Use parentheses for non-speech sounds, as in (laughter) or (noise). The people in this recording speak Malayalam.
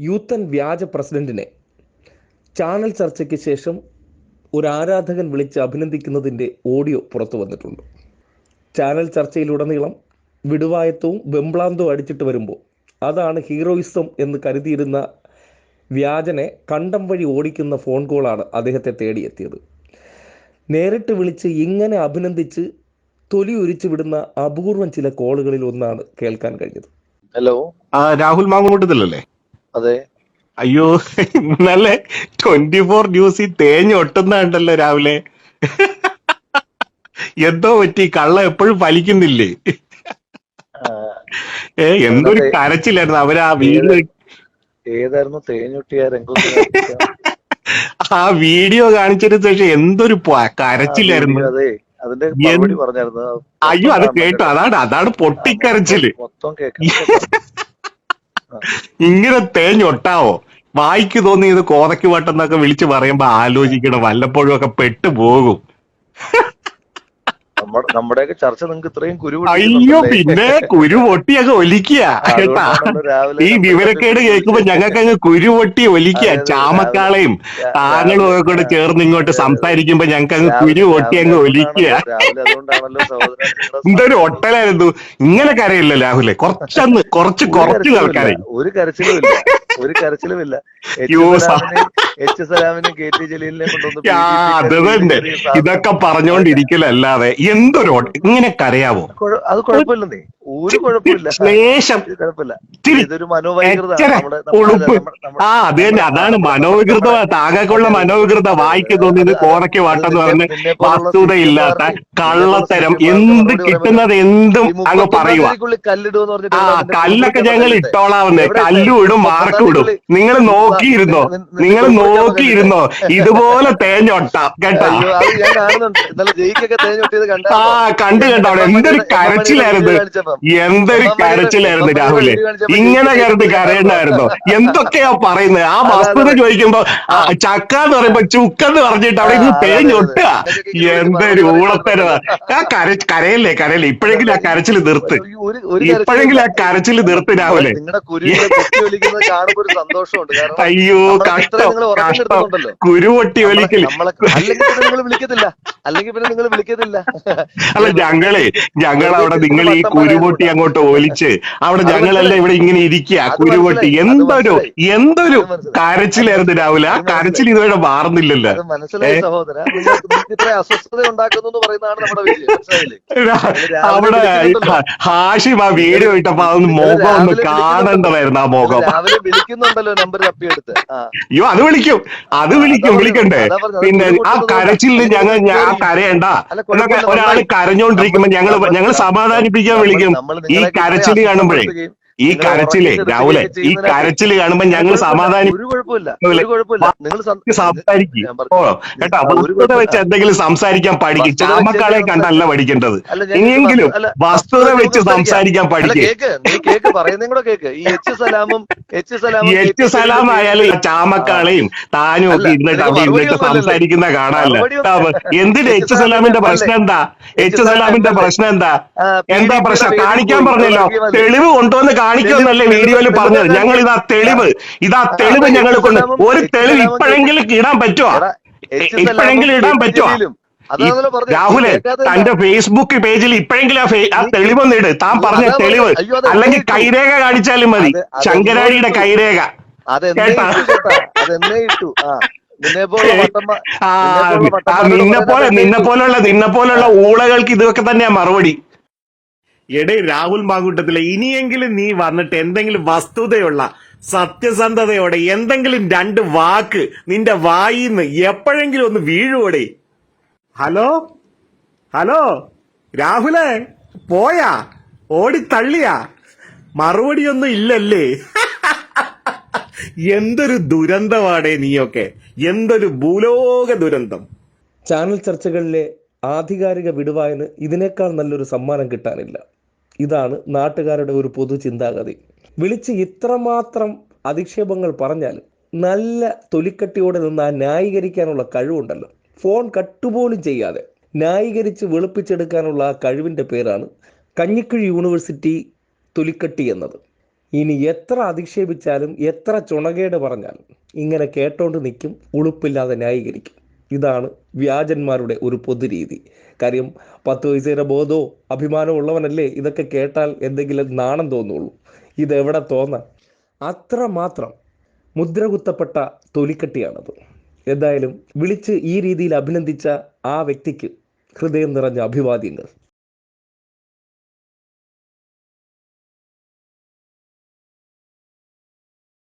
യൂത്തൻ വ്യാജ പ്രസിഡന്റിനെ. ചാനൽ ചർച്ചയ്ക്ക് ശേഷം ഒരു ആരാധകൻ വിളിച്ച് അഭിനന്ദിക്കുന്നതിന്റെ ഓഡിയോ പുറത്തു വന്നിട്ടുണ്ട്. ചാനൽ ചർച്ചയിലുടനീളം വിടുവായത്വവും വെമ്പ്ലാന്തവും അടിച്ചിട്ട് വരുമ്പോൾ അതാണ് ഹീറോയിസം എന്ന് കരുതിയിരുന്ന വ്യാജനെ കണ്ടം വഴി ഓടിക്കുന്ന ഫോൺ കോളാണ് അദ്ദേഹത്തെ തേടിയെത്തിയത്. നേരിട്ട് വിളിച്ച് ഇങ്ങനെ അഭിനന്ദിച്ച് തൊലി ഉരിച്ചു വിടുന്ന അപൂർവം ചില കോളുകളിൽ ഒന്നാണ് കേൾക്കാൻ കഴിഞ്ഞത്. ഹലോ ആ രാഹുൽ മാങ്ങൂട്ടത്തിലല്ലേ? അതെ. അയ്യോ ഇന്നലെ ട്വന്റി ഫോർ ന്യൂസിൽ തേഞ്ഞ് ഒട്ടുന്നുണ്ടല്ലോ രാവിലെ. എന്തോ പറ്റി? കള്ള എപ്പോഴും ഫലിക്കുന്നില്ലേ? ഏ എന്തൊരു കരച്ചില്ലായിരുന്നു അവരാ വീട് ഏതായിരുന്നു? തേഞ്ഞൊട്ടിയ രംഗത്ത് ആ വീഡിയോ കാണിച്ചതിന് ശേഷം എന്തൊരു കരച്ചില്ലായിരുന്നു കരച്ചിലായിരുന്നു. അതെ. അതിന്റെ മറുപടി പറഞ്ഞായിരുന്നു. അയ്യോ അത് കേട്ടോ. കേട്ടു അതാണ് അതാണ് പൊട്ടിക്കരച്ചിൽ. മൊത്തം കേൾക്കാം ഇങ്ങനെ തേഞ്ഞൊട്ടാവോ വായിക്ക് തോന്നി ഇത് കോതയ്ക്ക് വട്ടെന്നൊക്കെ വിളിച്ചു പറയുമ്പോ ആലോചിക്കണം വല്ലപ്പോഴും ഒക്കെ പെട്ടുപോകും നമ്മുടെ നമ്മുടെയൊക്കെ ചർച്ച നിങ്ങൾക്ക് ഇത്രയും കുരു അയ്യോ പിന്നെ കുരു പൊട്ടിയൊക്കെ ഒലിക്കുക കേട്ടാ ഈ വിവരക്കേട് കേൾക്കുമ്പോ ഞങ്ങൾക്ക് അങ്ങ് കുരു പൊട്ടി ഒലിക്കുക ചാമക്കാളയും താങ്കളും ഒക്കെ കൂടെ ചേർന്ന് ഇങ്ങോട്ട് സംസാരിക്കുമ്പോ ഞങ്ങൾക്ക് അങ്ങ് കുരു പൊട്ടി അങ്ങ് ഒലിക്കുക എന്തൊരു ഒട്ടലായിരുന്നു. ഇങ്ങനെ കരയില്ല രാഹുലെ. കുറച്ചന്ന് കുറച്ച് കുറച്ച്. ആൾക്കാരെ. ഒരു കരച്ചിലുമില്ല. ഒരു കരച്ചിലുമില്ല. എച്ച് സലാമിനും കെ ടി ജലീലിനെ കൊണ്ടുവന്ന്. ഇതൊക്കെ പറഞ്ഞോണ്ടിരിക്കലല്ലാതെ എന്തൊരു ഇങ്ങനെ കരയാവോ? അത് കുഴപ്പമില്ലെന്നേ. ഒരു കുഴപ്പമില്ല. കുഴപ്പമില്ല. ഇതൊരു നമ്മുടെ- ആ അത് തന്നെ. അതാണ് മനോവികൃത. താങ്കൾക്കുള്ള മനോവികൃത. വായിക്ക് തോന്നിയത് കോറയ്ക്ക് വാട്ടെന്ന് പറഞ്ഞ് വസ്തുതയില്ലാത്ത കള്ളത്തരം. എന്ത് കിട്ടുന്നത് എന്തും അങ്ങ് പറയുക ആ കല്ലൊക്കെ ഞങ്ങൾ. ഇട്ടോളാവുന്നേ. കല്ലും ഇടും? മാർക്കും ഇടും. നിങ്ങൾ നോക്കിയിരുന്നോ? നിങ്ങൾ നോക്കിയിരുന്നോ? ഇതുപോലെ തേഞ്ഞൊട്ടാം. കേട്ടോ? ആ കണ്ടു കേട്ടോ അവിടെ? എന്തൊരു കരച്ചിലായിരുന്നു. എന്തൊരു കരച്ചിലായിരുന്നു രാഹുലെ? ഇങ്ങനെ കരുതി കരയണ്ടായിരുന്നോ എന്തൊക്കെയാ പറയുന്നത്? ആ വസ്തുത ചോദിക്കുമ്പോ ചക്ക എന്ന് പറയുമ്പോ ചുക്കെന്ന് പറഞ്ഞിട്ട് അവിടെ ഇന്ന് തേഞ്ഞൊട്ടുക എന്തൊരു ഊളത്തരവാ ആ. കര കരയല്ലേ കരയല്ലേ? ഇപ്പോഴെങ്കിലും ആ കരച്ചിൽ നിർത്ത്. ഇപ്പോഴെങ്കിലും ആ കരച്ചിൽ നിർത്ത് രാഹുലെ. (laughs) അയ്യോ കഷ്ടം. കഷ്ടം. കുരുവൊട്ടി നമ്മളെ അല്ലെങ്കിൽ പിന്നെ നിങ്ങൾ വിളിക്കത്തില്ല. അല്ലെങ്കിൽ പിന്നെ നിങ്ങൾ വിളിക്കത്തില്ല. അല്ല ഞങ്ങളെ ഞങ്ങൾ അവിടെ നിങ്ങൾ ഈ കുരുപൊട്ടി അങ്ങോട്ട് ഒലിച്ച് അവിടെ ഞങ്ങളെല്ലാം ഇവിടെ ഇങ്ങനെ ഇരിക്കുക. കുരുപൊട്ടി എന്തൊരു എന്തൊരു. കരച്ചിലായിരുന്നു രാവിലെ ആ കരച്ചിൽ ഇതുവരെ മാറുന്നില്ലല്ലോ. മനസ്സിലായി സഹോദര. അസ്വസ്ഥത ഉണ്ടാക്കുന്നു എന്ന് പറയുന്നതാണ് നമ്മുടെ വിജയം. അവിടെ. ഹാഷിം ആ വീഡിയോ ഇട്ടപ്പോ അതൊന്ന് മോഹം മുഖം ഒന്ന് കാണേണ്ടതായിരുന്നു ആ മുഖം. രാവിലെ വിളിക്കുന്നുണ്ടല്ലോ നമ്പർ തപ്പിയെടുത്ത് അയ്യോ അത് വിളിക്കും. അത് വിളിക്കും വിളിക്കണ്ടേ. പിന്നെ ആ കരച്ചിൽ ഞങ്ങൾ ഞാൻ കരയണ്ട. ഒരാൾ. കരഞ്ഞോണ്ടിരിക്കുമ്പോ ഞങ്ങൾ നമ്മൾ- ഞങ്ങൾ സമാധാനിപ്പിക്കാൻ വിളിക്കും. ഈ കരച്ചിൽ കാണുമ്പോഴേ ഈ കരച്ചിലേ രാഹുലെ ഈ കരച്ചിൽ കാണുമ്പോ ഞങ്ങൾ സമാധാനം ഒരു കുഴപ്പമില്ല ഒരു കുഴപ്പമില്ല. നിങ്ങൾ സംസാരിക്കും. കേട്ടോ വസ്തുത വെച്ച് എന്തെങ്കിലും സംസാരിക്കാൻ പഠിക്കും. ചാമക്കാളെ കണ്ടല്ല പഠിക്കേണ്ടത്. എങ്കിലും ഇനിയെങ്കിലും വസ്തുത വെച്ച് സംസാരിക്കാൻ പഠിക്കും. കേക്ക് കേക്ക് പറയുന്നതും കൂടെ കേക്ക്. ഈ എച്ച് സലാമും എച്ച് സലാമും എച്ച് സലാം ആയാലും ചാമക്കാളെയും താനും ഒക്കെ ഇരുന്നിട്ട് അവിടെ ഇരുന്നിട്ട് സംസാരിക്കുന്ന കാണാനല്ല. എന്തിന്റെ എച്ച് സലാമിന്റെ പ്രശ്നം എന്താ? എച്ച് സലാമിന്റെ പ്രശ്നം എന്താ എന്താ പ്രശ്നം കാണിക്കാൻ പറഞ്ഞല്ലോ തെളിവ് കൊണ്ടുവന്ന് കാണിക്കുമെന്നല്ലേ വീഡിയോയിൽ പറഞ്ഞത് ഞങ്ങൾ ഇതാ തെളിവ് ഇതാ തെളിവ് ഞങ്ങൾ കൊണ്ട് ഒരു തെളിവ് ഇപ്പോഴെങ്കിലും ഇടാൻ പറ്റുമോ ഇപ്പോഴെങ്കിലും ഇടാൻ പറ്റുമോ രാഹുൽ തന്റെ ഫേസ്ബുക്ക് പേജിൽ ഇപ്പോഴെങ്കിലും ആ തെളിവൊന്ന് ഇട് താൻ പറഞ്ഞ തെളിവ് അല്ലെങ്കിൽ കൈരേഖ കാണിച്ചാലും മതി ശങ്കരാഴിയുടെ കൈരേഖ അതെന്നേ കേട്ടാ? ഇട്ടു ചേട്ടാ അതെന്നേ ഇട്ടു ആ (laughs) നിന്നെ പോലുള്ള നിന്നെ ഊളകൾക്ക് ഇതൊക്കെ തന്നെയാ മറുപടി. എടേ രാഹുൽ മാങ്കൂട്ടത്തിലെ ഇനിയെങ്കിലും നീ വന്നിട്ട് എന്തെങ്കിലും വസ്തുതയുള്ള സത്യസന്ധതയോടെ എന്തെങ്കിലും രണ്ട് വാക്ക് നിന്റെ വായിന്ന് എപ്പോഴെങ്കിലും ഒന്ന് വീഴുവോടെ? ഹലോ? ഹലോ? രാഹുലേ പോയാ? ഓടി തള്ളിയാ? മറുപടിയൊന്നും ഇല്ലല്ലേ? എന്തൊരു ദുരന്തമാടേ നീയൊക്കെ. എന്തൊരു ഭൂലോക ദുരന്തം. ചാനൽ ചർച്ചകളിലെ ആധികാരിക വിടുവായന് ഇതിനേക്കാൾ നല്ലൊരു സമ്മാനം കിട്ടാനില്ല. ഇതാണ് നാട്ടുകാരുടെ ഒരു പൊതു ചിന്താഗതി. വിളിച്ച് ഇത്രമാത്രം അധിക്ഷേപങ്ങൾ പറഞ്ഞാൽ നല്ല തൊലിക്കട്ടിയോടെ നിന്ന് ആ ന്യായീകരിക്കാനുള്ള കഴിവുണ്ടല്ലോ. ഫോൺ കട്ടുപോലും ചെയ്യാതെ ന്യായീകരിച്ച് വെളുപ്പിച്ചെടുക്കാനുള്ള ആ കഴിവിന്റെ പേരാണ് കഞ്ഞിക്കുഴി യൂണിവേഴ്സിറ്റി തൊലിക്കട്ടി എന്നത്. ഇനി എത്ര അധിക്ഷേപിച്ചാലും എത്ര ചുണകേട് പറഞ്ഞാലും ഇങ്ങനെ കേട്ടോണ്ട് നിൽക്കും ഉളുപ്പില്ലാതെ ന്യായീകരിക്കും. ഇതാണ് വ്യാജന്മാരുടെ ഒരു പൊതുരീതി. കാര്യം പത്ത് വയസ്സേരെ ബോധവും അഭിമാനവും ഉള്ളവനല്ലേ ഇതൊക്കെ കേട്ടാൽ എന്തെങ്കിലും നാണം തോന്നുള്ളൂ. ഇതെവിടെ തോന്നാൻ അത്ര മാത്രം മുദ്രകുത്തപ്പെട്ട തൊലിക്കട്ടിയാണത്. എന്തായാലും വിളിച്ച് ഈ രീതിയിൽ അഭിനന്ദിച്ച ആ വ്യക്തിക്ക് ഹൃദയം നിറഞ്ഞ അഭിവാദ്യങ്ങൾ.